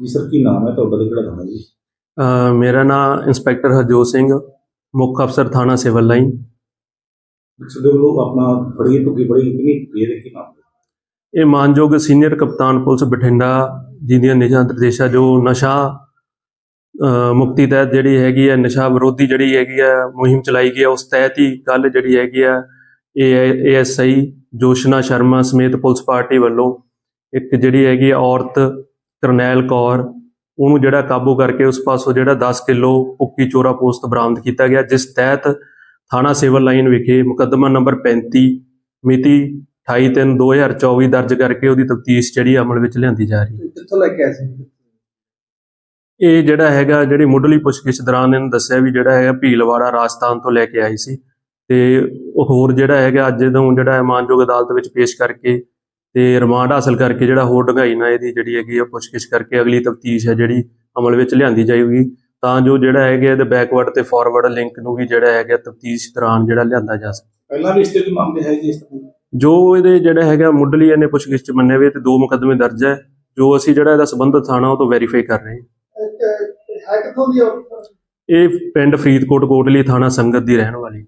ਜੀ ਸਰ ਕੀ ਨਾਮ ਹੈ ਤੁਹਾਡਾ ਤੇ ਕਿਹੜਾ ਥਾਣਾ ਜੀ ਅ, ਮੇਰਾ ਨਾਮ ਇੰਸਪੈਕਟਰ ਹਰਜੋਤ ਸਿੰਘ ਮੁੱਖ ਅਫਸਰ ਥਾਣਾ ਸਿਵਲ ਲਾਈਨ ਸਦੇ ਵੱਲੋਂ ਆਪਣਾ ਫੜੀ ਟੁੱਕੀ ਫੜੀ ਕਿੰਨੀ ਇਹ ਕੀ ਨਾਮ ਹੈ? ਇਹ ਮਾਨਯੋਗ ਸੀਨੀਅਰ ਕਪਤਾਨ ਪੁਲਿਸ ਬਠਿੰਡਾ ਜੀ ਦੀਆਂ ਨਿਸ਼ਾ ਨਿਰਦੇਸ਼ਾਂ ਜੋ ਨਸ਼ਾ ਮੁਕਤੀ ਤਹਿਤ ਜਿਹੜੀ ਹੈਗੀ ਹੈ, ਨਸ਼ਾ ਵਿਰੋਧੀ ਜਿਹੜੀ ਹੈਗੀ ਹੈ, ਮੁਹਿੰਮ ਚਲਾਈ ਗਈ ਹੈ, ਉਸ ਤਹਿਤ ਹੀ ਕੱਲ ਜਿਹੜੀ ਹੈਗੀ ਹੈ, ਇਹ ਏਐਸਆਈ ਜੋਸ਼ਨਾ ਸ਼ਰਮਾ ਸਮੇਤ ਪੁਲਿਸ ਪਾਰਟੀ ਵੱਲੋਂ ਇੱਕ ਜਿਹੜੀ ਹੈਗੀ ਔਰਤ ਕਰਨੈਲ ਕੌਰ, ਉਹਨੂੰ ਜਿਹੜਾ ਕਾਬੂ ਕਰਕੇ ਉਸ ਪਾਸੋਂ ਜਿਹੜਾ 10 ਕਿਲੋ ਭੁੱਕੀ ਚੋਰਾ ਪੋਸਟ ਬਰਾਮਦ ਕੀਤਾ ਗਿਆ, ਜਿਸ ਤਹਿਤ ਥਾਣਾ ਸਿਵਲ ਲਾਈਨ ਵਿਖੇ ਮੁਕੱਦਮਾ ਨੰਬਰ 35 ਮਿਤੀ 28/3/2024 ਦਰਜ ਕਰਕੇ ਉਹਦੀ ਤਫਤੀਸ਼ ਜਿਹੜੀ ਅਮਲ ਵਿੱਚ ਲਿਆਂਦੀ ਜਾ ਰਹੀ ਹੈ। ਕਿੱਥੋਂ ਲੈ ਕੇ ਆਏ ਸੀ? ਇਹ ਜਿਹੜਾ ਹੈਗਾ ਜਿਹੜੀ ਮੁੱਢਲੀ ਪੁੱਛਗਿੱਛ ਦੌਰਾਨ ਇਹਨੂੰ ਦੱਸਿਆ ਵੀ ਜਿਹੜਾ ਹੈਗਾ ਭੀਲਵਾੜਾ ਰਾਜਸਥਾਨ ਤੋਂ ਲੈ ਕੇ ਆਈ ਸੀ। ਤੇ ਉਹ ਹੋਰ ਜਿਹੜਾ ਹੈਗਾ ਅੱਜ ਨੂੰ ਜਿਹੜਾ ਮਾਨਯੋਗ ਅਦਾਲਤ ਵਿੱਚ ਪੇਸ਼ ਕਰਕੇ ਤੇ ਰਿਮਾਂਡ ਹਾਸਲ ਕਰਕੇ ਜਿਹੜਾ ਹੋਰ ਡੂੰਘਾਈ ਨਾਲ ਇਹਦੀ ਜਿਹੜੀ ਹੈਗੀ ਆ ਪੁੱਛਗਿੱਛ ਕਰਕੇ ਅਗਲੀ ਤਫਤੀਸ਼ ਹੈ ਜਿਹੜੀ ਅਮਲ ਵਿੱਚ ਲਿਆਂਦੀ ਜਾਏਗੀ। ਤਾਂ ਜੋ ਜਿਹੜਾ ਹੈਗਾ ਇਹਦੇ ਬੈਕਵਰਡ ਤੇ ਫਾਰਵਰਡ ਲਿੰਕ ਨੂੰ ਵੀ ਜਿਹੜਾ ਹੈਗਾ ਤਫਤੀਸ਼ ਦੌਰਾਨ ਜਿਹੜਾ ਲਿਆਂਦਾ ਜਾ ਸਕੇ। ਪਹਿਲਾਂ ਵੀ ਇਸ ਤੇ ਮਾਮਲੇ ਹੈ ਜੀ ਇਸ ਤਰ੍ਹਾਂ? ਜੋ ਇਹਦੇ ਜਿਹੜਾ ਹੈਗਾ ਮੁੱਢਲੀ ਇਹਨੇ ਪੁੱਛਗਿੱਛ ਮੰਨੇ ਵੇ ਤੇ ਦੋ ਮੁਕੱਦਮੇ ਦਰਜ ਹੈ। ਜੋ ਅਸੀਂ ਜਿਹੜਾ ਇਹਦਾ ਸੰਬੰਧਿਤ ਥਾਣਾ ਉਹ ਤੋਂ ਵੈਰੀਫਾਈ ਕਰ ਰਹੇ ਹਾਂ। ਹੈ ਕਿੱਥੋਂ ਦੀ ਇਹ ਪਿੰਡ ਫਰੀਦਕੋਟ ਕੋਟਲੀ ਥਾਣਾ ਸੰਗਤ ਦੀ ਰਹਿਣ ਵਾਲੀ।